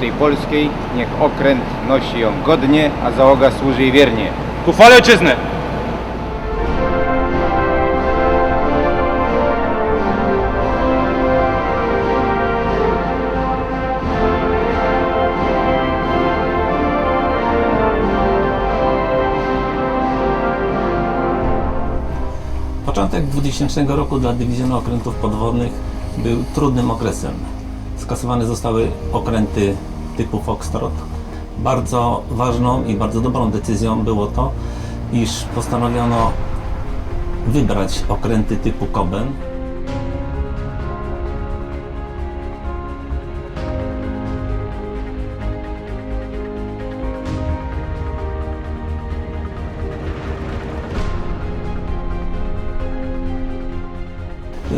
Rzeczypospolitej Polskiej niech okręt nosi ją godnie, a załoga służy jej wiernie. Ku chwale ojczyzny! Początek 2000 roku dla Dywizjonu Okrętów Podwodnych był trudnym okresem. Skasowane zostały okręty typu Foxtrot. Bardzo ważną i bardzo dobrą decyzją było to, iż postanowiono wybrać okręty typu Koben.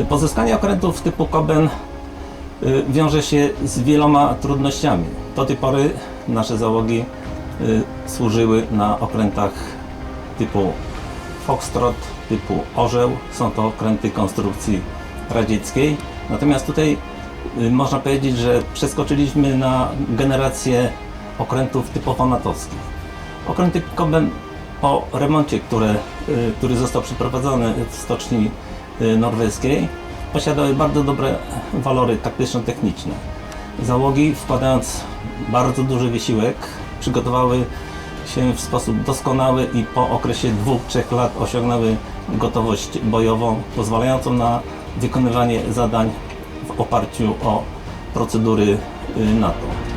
Pozyskanie okrętów typu Koben wiąże się z wieloma trudnościami. Do tej pory nasze załogi y, służyły na okrętach typu Foxtrot, typu Orzeł. Są to okręty konstrukcji radzieckiej. Natomiast tutaj y, można powiedzieć, że przeskoczyliśmy na generację okrętów typowo natowskich. Okręty Koben po remoncie, które, y, który został przeprowadzony w stoczni y, norweskiej, posiadały bardzo dobre walory taktyczno-techniczne. Załogi, wkładając bardzo duży wysiłek, przygotowały się w sposób doskonały i po okresie 2-3 lat osiągnęły gotowość bojową, pozwalającą na wykonywanie zadań w oparciu o procedury y, NATO.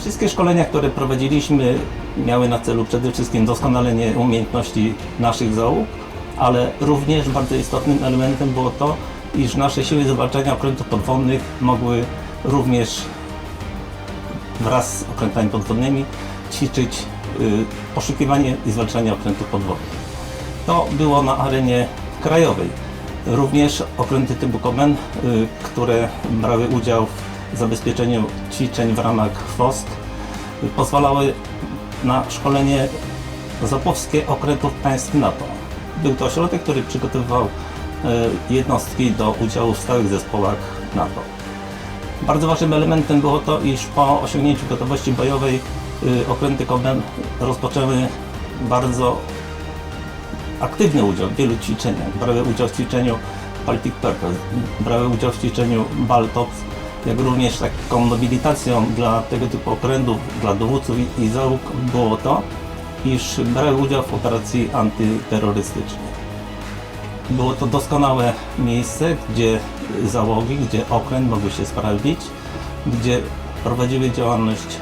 Wszystkie szkolenia, które prowadziliśmy, miały na celu przede wszystkim doskonalenie umiejętności naszych załóg, ale również bardzo istotnym elementem było to, iż nasze siły zwalczania okrętów podwodnych mogły również wraz z okrętami podwodnymi ćwiczyć y, poszukiwanie i zwalczanie okrętów podwodnych. To było na arenie krajowej. Również okręty typu Koben, y, które brały udział w zabezpieczeniu ćwiczeń w ramach FOST, pozwalały na szkolenie zapowskie okrętów państw NATO. Był to ośrodek, który przygotowywał y, jednostki do udziału w stałych zespołach NATO. Bardzo ważnym elementem było to, iż po osiągnięciu gotowości bojowej y, okręty Koben rozpoczęły bardzo aktywny udział w wielu ćwiczeniach. Brały udział w ćwiczeniu Baltic Purpose, brały udział w ćwiczeniu Baltops, jak również taką nobilitacją dla tego typu okrętów, dla dowódców i załóg było to, iż brały udział w operacji antyterrorystycznej. Było to doskonałe miejsce, gdzie załogi, gdzie okręt mogły się sprawdzić, gdzie prowadziły działalność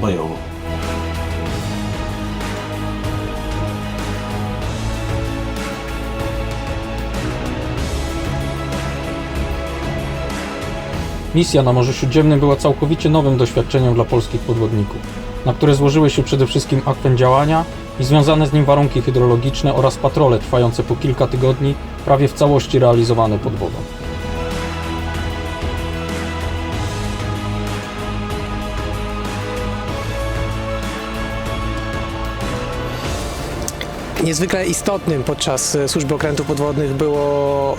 bojową. Misja na Morzu Śródziemnym była całkowicie nowym doświadczeniem dla polskich podwodników, na które złożyły się przede wszystkim akwen działania i związane z nim warunki hydrologiczne oraz patrole trwające po kilka tygodni, prawie w całości realizowane pod wodą. Niezwykle istotnym podczas e, służby okrętów podwodnych było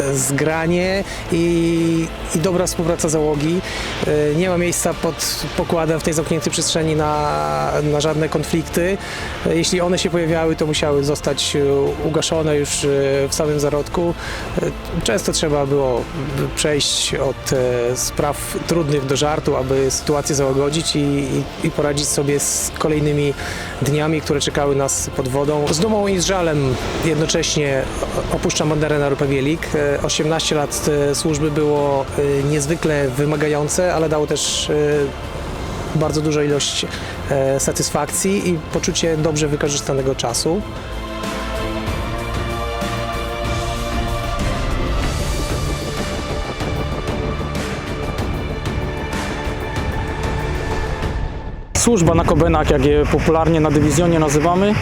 e, zgranie i, i dobra współpraca załogi. E, Nie ma miejsca pod pokładem w tej zamkniętej przestrzeni na, na żadne konflikty. E, Jeśli one się pojawiały, to musiały zostać e, ugaszone już e, w samym zarodku. E, Często trzeba było przejść od e, spraw trudnych do żartu, aby sytuację załagodzić i, i, i poradzić sobie z kolejnymi dniami, które czekały nas pod wodą. Z dumą i z żalem jednocześnie opuszczam na Rupę Bielik. E, 18 lat e, służby było e, niezwykle wymagające, ale dało też e, bardzo dużą ilość e, satysfakcji i poczucie dobrze wykorzystanego czasu. Służba na Kobenach, jak je popularnie na dywizjonie nazywamy,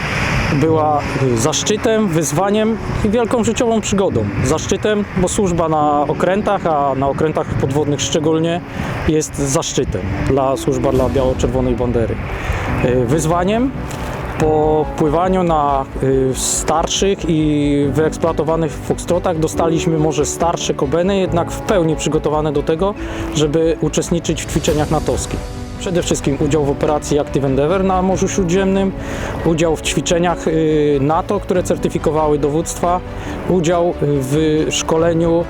była zaszczytem, wyzwaniem i wielką życiową przygodą. Zaszczytem, bo służba na okrętach, a na okrętach podwodnych szczególnie, jest zaszczytem dla służba dla biało-czerwonej bandery. Y, Wyzwaniem po pływaniu na y, starszych i wyeksploatowanych foxtrotach dostaliśmy może starsze kobeny, jednak w pełni przygotowane do tego, żeby uczestniczyć w ćwiczeniach natowskich. Przede wszystkim udział w operacji Active Endeavour na Morzu Śródziemnym, udział w ćwiczeniach y, NATO, które certyfikowały dowództwa, udział y, w szkoleniu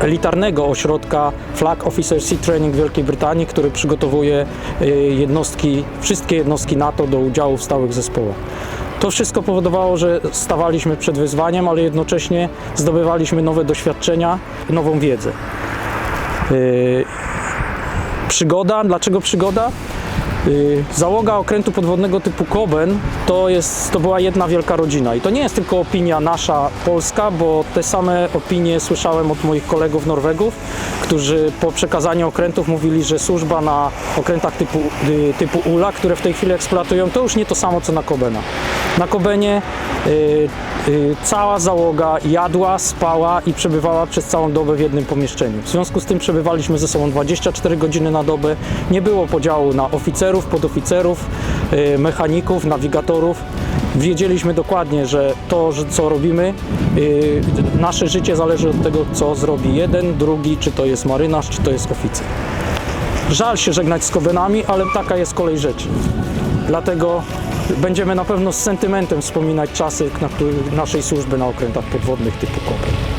elitarnego ośrodka Flag Officer Sea Training Wielkiej Brytanii, który przygotowuje y, jednostki, wszystkie jednostki NATO do udziału w stałych zespołach. To wszystko powodowało, że stawaliśmy przed wyzwaniem, ale jednocześnie zdobywaliśmy nowe doświadczenia, nową wiedzę. Przygoda, dlaczego przygoda? Y, Załoga okrętu podwodnego typu Koben to, jest, to była jedna wielka rodzina i to nie jest tylko opinia nasza polska, bo te same opinie słyszałem od moich kolegów Norwegów, którzy po przekazaniu okrętów mówili, że służba na okrętach typu, y, typu ULA, które w tej chwili eksploatują, to już nie to samo co na Kobena. Na Kobenie y, y, cała załoga jadła, spała i przebywała przez całą dobę w jednym pomieszczeniu. W związku z tym przebywaliśmy ze sobą 24 godziny na dobę. Nie było podziału na oficerów, podoficerów, y, mechaników, nawigatorów. Wiedzieliśmy dokładnie, że to, co robimy, y, nasze życie zależy od tego, co zrobi jeden, drugi, czy to jest marynarz, czy to jest oficer. Żal się żegnać z Kobenami, ale taka jest kolej rzeczy. Dlatego będziemy na pewno z sentymentem wspominać czasy naszej służby na okrętach podwodnych typu Koben.